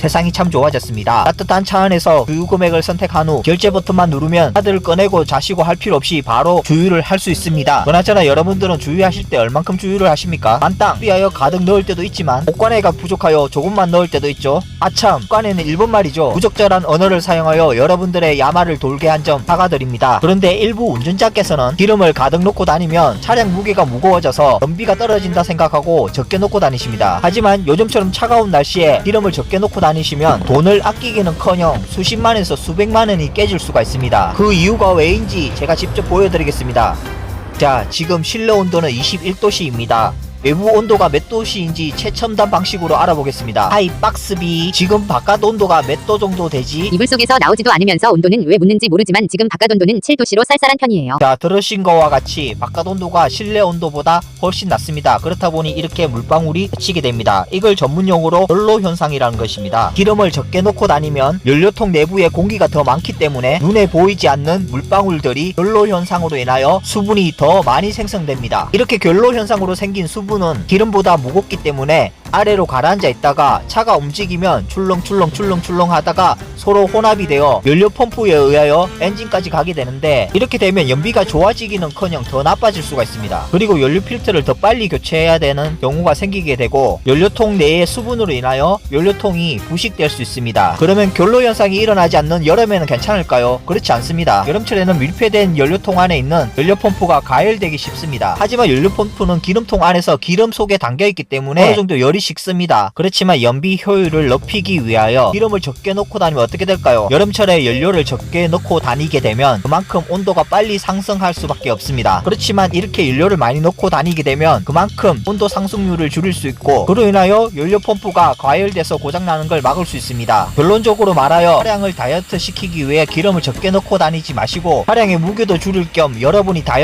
세상이 참 좋아졌습니다. 따뜻한 차 안에서 주유 금액을 선택한 후 결제 버튼만 누르면 카드를 꺼내고 자시고 할 필요 없이 바로 주유를 할 수 있습니다. 그나저나 여러분들은 주유하실 때 얼만큼 주유를 하십니까? 만땅 비하여 가득 넣을 때도 있지만 옷관에가 부족하여 조금만 넣을 때도 있죠. 아참 옷관에는 일본 말이죠. 부적절한 언어를 사용하여 여러분들의 야마를 돌게 한 점 사과드립니다. 그런데 일부 운전자께서는 기름을 가득 넣고 다니면 차량 무게가 무거워져서 연비가 떨어진다 생각하고 적게 넣고 다니십니다. 하지만 요즘처럼 차가운 날씨에 기름을 적게 넣고 다니 시면 돈을 아끼기는커녕 수십만에서 수백만 원이 깨질 수가 있습니다. 그 이유가 왜인지 제가 직접 보여드리겠습니다. 자, 지금 실내 온도는 21도씨입니다. 외부 온도가 몇 도씨인지 최첨단 방식으로 알아보겠습니다. 하이 박스비 지금 바깥 온도가 몇 도 정도 되지? 이불 속에서 나오지도 않으면서 온도는 왜 묻는지 모르지만 지금 바깥 온도는 7도씨로 쌀쌀한 편이에요. 자 들으신 거와 같이 바깥 온도가 실내 온도보다 훨씬 낮습니다. 그렇다 보니 이렇게 물방울이 치게 됩니다. 이걸 전문용어로 연로 현상이라는 것입니다. 기름을 적게 넣고 다니면 연료통 내부에 공기가 더 많기 때문에 눈에 보이지 않는 물방울들이 연로 현상으로 인하여 수분이 더 많이 생성됩니다. 이렇게 결로 현상으로 생긴 수분 은 기름보다 무겁기 때문에 아래로 가라앉아 있다가 차가 움직이면 출렁출렁 출렁출렁 하다가 서로 혼합이 되어 연료 펌프에 의하여 엔진까지 가게 되는데 이렇게 되면 연비가 좋아지기는커녕 더 나빠질 수가 있습니다. 그리고 연료 필터를 더 빨리 교체해야 되는 경우가 생기게 되고 연료통 내의 수분으로 인하여 연료통이 부식될 수 있습니다. 그러면 결로 현상이 일어나지 않는 여름에는 괜찮을까요? 그렇지 않습니다. 여름철에는 밀폐된 연료통 안에 있는 연료 펌프가 가열되기 쉽습니다. 하지만 연료 펌프는 기름통 안에서 기름 속에 담겨 있기 때문에 어느 정도 열이 식습니다. 그렇지만 연비 효율을 높이기 위하여 기름을 적게 넣고 다니면 어떻게 될까요? 여름철에 연료를 적게 넣고 다니게 되면 그만큼 온도가 빨리 상승할 수밖에 없습니다. 그렇지만 이렇게 연료를 많이 넣고 다니게 되면 그만큼 온도 상승률을 줄일 수 있고 그로 인하여 연료 펌프가 과열돼서 고장나는 걸 막을 수 있습니다. 결론적으로 말하여 차량을 다이어트 시키기 위해 기름을 적게 넣고 다니지 마시고 차량의 무게도 줄일 겸 여러분이 다이어트